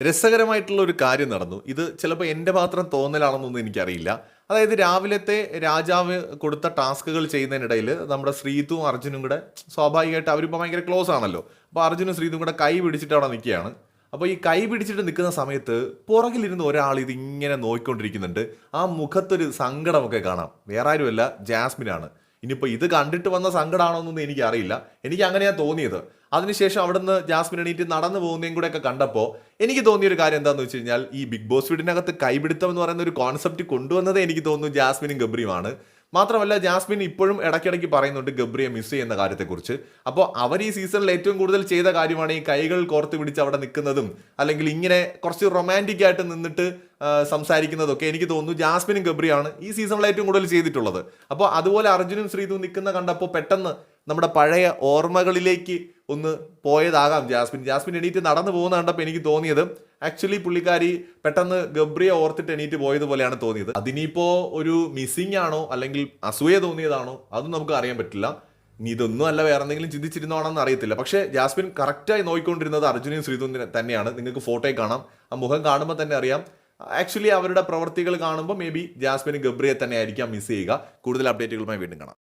രസകരമായിട്ടുള്ള ഒരു കാര്യം നടന്നു. ഇത് ചിലപ്പോൾ എന്റെ മാത്രം തോന്നലാണെന്നൊന്നും എനിക്കറിയില്ല. അതായത് രാവിലത്തെ രാജാവ് കൊടുത്ത ടാസ്കുകൾ ചെയ്യുന്നതിനിടയിൽ നമ്മുടെ ശ്രീതും അർജുനും കൂടെ സ്വാഭാവികമായിട്ട് അവരിപ്പോൾ ഭയങ്കര ക്ലോസ് ആണല്ലോ. അപ്പോൾ അർജുനും ശ്രീതും കൂടെ കൈ പിടിച്ചിട്ട് അവിടെ നിൽക്കുകയാണ്. അപ്പോൾ ഈ കൈ പിടിച്ചിട്ട് നിൽക്കുന്ന സമയത്ത് പുറകിലിരുന്ന് ഒരാൾ ഇതിങ്ങനെ നോക്കിക്കൊണ്ടിരിക്കുന്നുണ്ട് ആ മുഖത്തൊരു സങ്കടമൊക്കെ കാണാം. വേറെ ആരുമല്ല ജാസ്മിനാണ്. ഇനിയിപ്പോൾ ഇത് കണ്ടിട്ട് വന്ന സങ്കടമാണോ എന്നൊന്നും എനിക്കറിയില്ല. എനിക്ക് അങ്ങനെയാണ് തോന്നിയത്. അതിനുശേഷം അവിടുന്ന് ജാസ്മിൻ എണീറ്റ് നടന്നു പോകുന്നതും കൂടെ ഒക്കെ കണ്ടപ്പോൾ എനിക്ക് തോന്നിയ ഒരു കാര്യം എന്താണെന്ന് വെച്ച് കഴിഞ്ഞാൽ ഈ ബിഗ് ബോസ് വീടിനകത്ത് കൈപിടുത്തം എന്ന് പറയുന്ന ഒരു കോൺസെപ്റ്റ് കൊണ്ടുവന്നതേ എനിക്ക് തോന്നുന്നു ജാസ്മിനും ഗബ്രിയുമാണ്. മാത്രമല്ല ജാസ്മിൻ ഇപ്പോഴും ഇടയ്ക്കിടയ്ക്ക് പറയുന്നുണ്ട് ഗബ്രിയെ മിസ് ചെയ്യുന്ന കാര്യത്തെക്കുറിച്ച്. അപ്പോൾ അവർ ഈ സീസണിൽ ഏറ്റവും കൂടുതൽ ചെയ്ത കാര്യമാണ് ഈ കൈകൾ കോർത്ത് പിടിച്ച് അവിടെ നിൽക്കുന്നതും അല്ലെങ്കിൽ ഇങ്ങനെ കുറച്ച് റൊമാന്റിക് ആയിട്ട് നിന്നിട്ട് സംസാരിക്കുന്നതൊക്കെ എനിക്ക് തോന്നുന്നു ജാസ്മിനും ഗബ്രിയാണ് ഈ സീസണിൽ ഏറ്റവും കൂടുതൽ ചെയ്തിട്ടുള്ളത്. അപ്പോൾ അതുപോലെ അർജുനും ശ്രീതും നിൽക്കുന്ന കണ്ടപ്പോൾ പെട്ടെന്ന് നമ്മുടെ പഴയ ഓർമ്മകളിലേക്ക് ഒന്ന് പോയതാകാം ജാസ്മിൻ. ജാസ്മിൻ എണീറ്റ് നടന്നു പോകുന്ന കണ്ടപ്പോൾ എനിക്ക് തോന്നിയത് ആക്ച്വലി പുള്ളിക്കാരി പെട്ടെന്ന് ഗബ്രിയെ ഓർത്തിട്ട് എണീറ്റ് പോയതുപോലെയാണ് തോന്നിയത്. അതിനിപ്പോൾ ഒരു മിസ്സിംഗ് ആണോ അല്ലെങ്കിൽ അസൂയ തോന്നിയതാണോ അതും നമുക്ക് അറിയാൻ പറ്റില്ല. ഇനി ഇതൊന്നും അല്ല വേറെ എന്തെങ്കിലും ചിന്തിച്ചിരുന്നോണെന്ന് അറിയത്തില്ല. പക്ഷേ ജാസ്മിൻ കറക്റ്റായി നോക്കിക്കൊണ്ടിരുന്നത് അർജുനും ശ്രീതും തന്നെയാണ്. നിങ്ങൾക്ക് ഫോട്ടോയിൽ കാണാം. ആ മുഖം കാണുമ്പോൾ തന്നെ അറിയാം. ആക്ച്വലി അവരുടെ പ്രവൃത്തികൾ കാണുമ്പോൾ മേ ബി ജാസ്മിൻ ഗബ്രിയെ തന്നെ ആയിരിക്കാം മിസ് ചെയ്യുക. കൂടുതൽ അപ്ഡേറ്റുകളുമായി വീണ്ടും കാണാം.